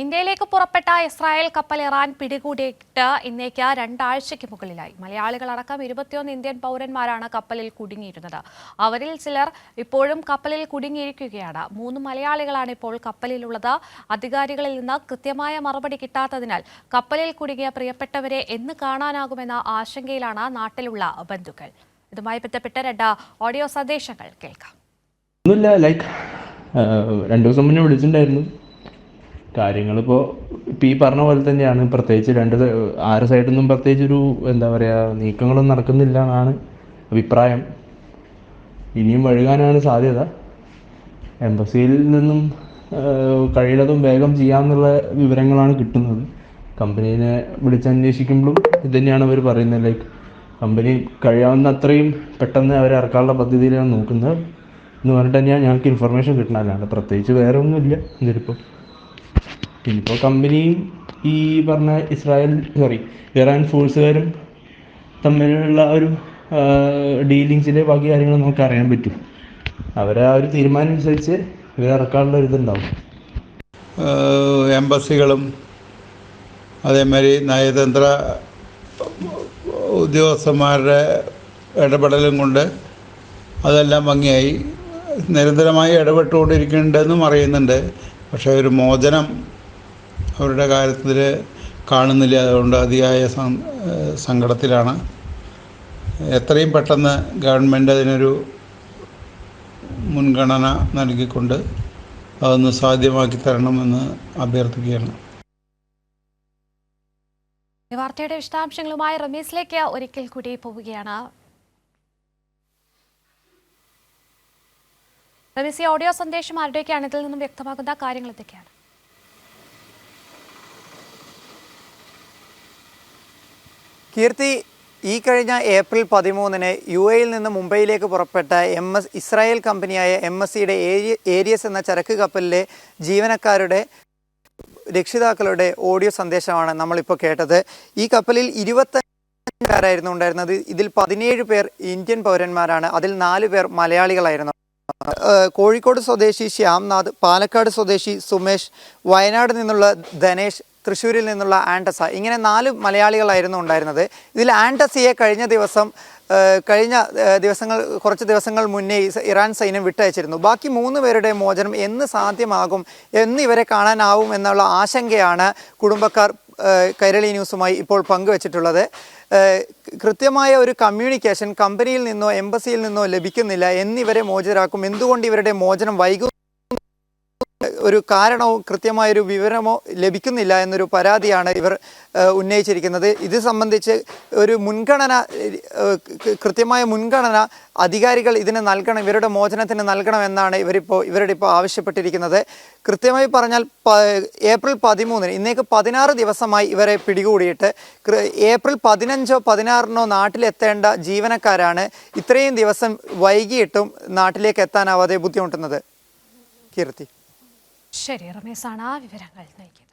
ഇന്ത്യയിലേക്ക് പുറപ്പെട്ട ഇസ്രായേൽ കപ്പൽ ഇറാൻ പിടികൂടിയിട്ട് ഇന്നേക്ക് രണ്ടാഴ്ചയ്ക്ക് മുകളിലായി. മലയാളികളടക്കം ഇരുപത്തിയൊന്ന് ഇന്ത്യൻ പൗരന്മാരാണ് കപ്പലിൽ കുടുങ്ങിയിരുന്നത്. അവരിൽ ചിലർ ഇപ്പോഴും കപ്പലിൽ കുടുങ്ങിയിരിക്കുകയാണ്. മൂന്ന് മലയാളികളാണ് ഇപ്പോൾ കപ്പലിലുള്ളത്. അധികാരികളിൽ നിന്ന് കൃത്യമായ മറുപടി കിട്ടാത്തതിനാൽ കപ്പലിൽ കുടുങ്ങിയ പ്രിയപ്പെട്ടവരെ എന്ന് കാണാനാകുമെന്ന ആശങ്കയിലാണ് നാട്ടിലുള്ള ബന്ധുക്കൾ. ഇതുമായി ബന്ധപ്പെട്ട രണ്ട് ഓഡിയോ സന്ദേശങ്ങൾ കേൾക്കാം. ലൈക്ക് രണ്ടു ദിവസം മുന്നേ വിളിച്ചിട്ടുണ്ടായിരുന്നു. കാര്യങ്ങളിപ്പോൾ ഇപ്പം ഈ പറഞ്ഞ പോലെ തന്നെയാണ്. പ്രത്യേകിച്ച് രണ്ട് ആരുടെ സൈഡിൽ നിന്നും പ്രത്യേകിച്ച് ഒരു എന്താ പറയുക നീക്കങ്ങളൊന്നും നടക്കുന്നില്ല എന്നാണ് അഭിപ്രായം. ഇനിയും വഴുകാനാണ് സാധ്യത. എംബസിയിൽ നിന്നും കഴിയുന്നതും വേഗം ചെയ്യാമെന്നുള്ള വിവരങ്ങളാണ് കിട്ടുന്നത്. കമ്പനീനെ വിളിച്ചന്വേഷിക്കുമ്പോഴും ഇത് തന്നെയാണ് അവർ പറയുന്നത്. ലൈക്ക് കമ്പനി കഴിയാവുന്ന അത്രയും പെട്ടെന്ന് അവർ ഇറക്കാനുള്ള പദ്ധതിയിലാണ് നോക്കുന്നത്. എന്ന് പറഞ്ഞിട്ട് തന്നെയാണ് ഞങ്ങൾക്ക് ഇൻഫർമേഷൻ കിട്ടണമല്ലാണ്ട് പ്രത്യേകിച്ച് വേറെ ഒന്നുമില്ല. ഇതിലിപ്പോൾ ഇനിയിപ്പോൾ കമ്പനിയും ഈ പറഞ്ഞ ഇസ്രായേൽ സോറി ഇറാൻ ഫോഴ്സുകാരും തമ്മിലുള്ള ഒരു ഡീലിങ്സിന്റെ ബാക്കി കാര്യങ്ങൾ നമുക്ക് അറിയാൻ പറ്റും. അവരെ ആ ഒരു തീരുമാനം അനുസരിച്ച് ഇവർ ഇറക്കാനുള്ള ഒരു ഇതുണ്ടാവും. എംബസികളും അതേമാതിരി നയതന്ത്ര ഉദ്യോഗസ്ഥന്മാരുടെ ഇടപെടലും കൊണ്ട് അതെല്ലാം ഭംഗിയായി. നിരന്തരമായി ഇടപെട്ടുകൊണ്ടിരിക്കുന്നുണ്ടെന്നും അറിയുന്നുണ്ട്. പക്ഷേ ഒരു മോചനം അവരുടെ കാര്യത്തിൽ കാണുന്നില്ല. അതുകൊണ്ട് അതിയായ സങ്കടത്തിലാണ്. എത്രയും പെട്ടെന്ന് ഗവൺമെന്റ് അതിനൊരു മുൻഗണന നൽകിക്കൊണ്ട് അതൊന്ന് സാധ്യമാക്കി തരണമെന്ന് അഭ്യർത്ഥിക്കുകയാണ്. വാർത്തയുടെ വിശദാംശങ്ങളുമായി റമീസിലേക്ക് ഒരിക്കൽ കൂടി പോവുകയാണ്. റമീസ് ഓഡിയോ സന്ദേശം ആരുടെയൊക്കെയാണ്? ഇതിൽ നിന്നും വ്യക്തമാകുന്ന കാര്യങ്ങൾ എന്തൊക്കെയാണ്? കീർത്തി ഈ കഴിഞ്ഞ ഏപ്രിൽ പതിമൂന്നിന് യു എയിൽ നിന്ന് മുംബൈയിലേക്ക് പുറപ്പെട്ട എം എസ് ഇസ്രായേൽ കമ്പനിയായ എം എസ് സിയുടെ ഏരിയസ് എന്ന ചരക്ക് കപ്പലിലെ ജീവനക്കാരുടെ രക്ഷിതാക്കളുടെ ഓഡിയോ സന്ദേശമാണ് നമ്മളിപ്പോൾ കേട്ടത്. ഈ കപ്പലിൽ ഇരുപത്തഞ്ചുകാരായിരുന്നു ഉണ്ടായിരുന്നത്. ഇതിൽ പതിനേഴ് പേർ ഇന്ത്യൻ പൗരന്മാരാണ്. അതിൽ നാല് പേർ മലയാളികളായിരുന്നു. കോഴിക്കോട് സ്വദേശി ശ്യാംനാഥ് പാലക്കാട് സ്വദേശി സുമേഷ് വയനാട് നിന്നുള്ള ധനേഷ് തൃശ്ശൂരിൽ നിന്നുള്ള ആൻഡസ. ഇങ്ങനെ നാല് മലയാളികളായിരുന്നു ഉണ്ടായിരുന്നത്. ഇതിൽ ആൻഡസയെ കഴിഞ്ഞ ദിവസം കഴിഞ്ഞ ദിവസങ്ങൾ കുറച്ച് ദിവസങ്ങൾ മുന്നേ ഇറാൻ സൈന്യം വിട്ടയച്ചിരുന്നു. ബാക്കി മൂന്ന് പേരുടെ മോചനം എന്ന് സാധ്യമാകും എന്ന് ഇവരെ കാണാനാവും എന്നുള്ള ആശങ്കയാണ് കുടുംബക്കാർ കൈരളി ന്യൂസുമായി ഇപ്പോൾ പങ്കുവച്ചിട്ടുള്ളത്. കൃത്യമായ ഒരു കമ്മ്യൂണിക്കേഷൻ കമ്പനിയിൽ നിന്നോ എംബസിയിൽ നിന്നോ ലഭിക്കുന്നില്ല എന്നിവരെ മോചിതരാക്കും. എന്തുകൊണ്ട് ഇവരുടെ മോചനം വൈകും ഒരു കാരണവും കൃത്യമായൊരു വിവരമോ ലഭിക്കുന്നില്ല എന്നൊരു പരാതിയാണ് ഇവർ ഉന്നയിച്ചിരിക്കുന്നത്. ഇത് സംബന്ധിച്ച് ഒരു മുൻഗണന കൃത്യമായ മുൻഗണന അധികാരികൾ ഇതിന് നൽകണം ഇവരുടെ മോചനത്തിന് നൽകണമെന്നാണ് ഇവരിപ്പോൾ ഇവരുടെ ഇപ്പോൾ ആവശ്യപ്പെട്ടിരിക്കുന്നത്. കൃത്യമായി പറഞ്ഞാൽ ഏപ്രിൽ പതിമൂന്നിന് ഇന്നേക്ക് പതിനാറ് ദിവസമായി ഇവരെ പിടികൂടിയിട്ട് ഏപ്രിൽ പതിനഞ്ചോ പതിനാറിനോ നാട്ടിലെത്തേണ്ട ജീവനക്കാരാണ് ഇത്രയും ദിവസം വൈകിയിട്ടും നാട്ടിലേക്ക് എത്താനാവാതെ ബുദ്ധിമുട്ടുന്നത്. കീർത്തി. ശരി റമേസാണ് ആ വിവരങ്ങൾ നൽകിയത്.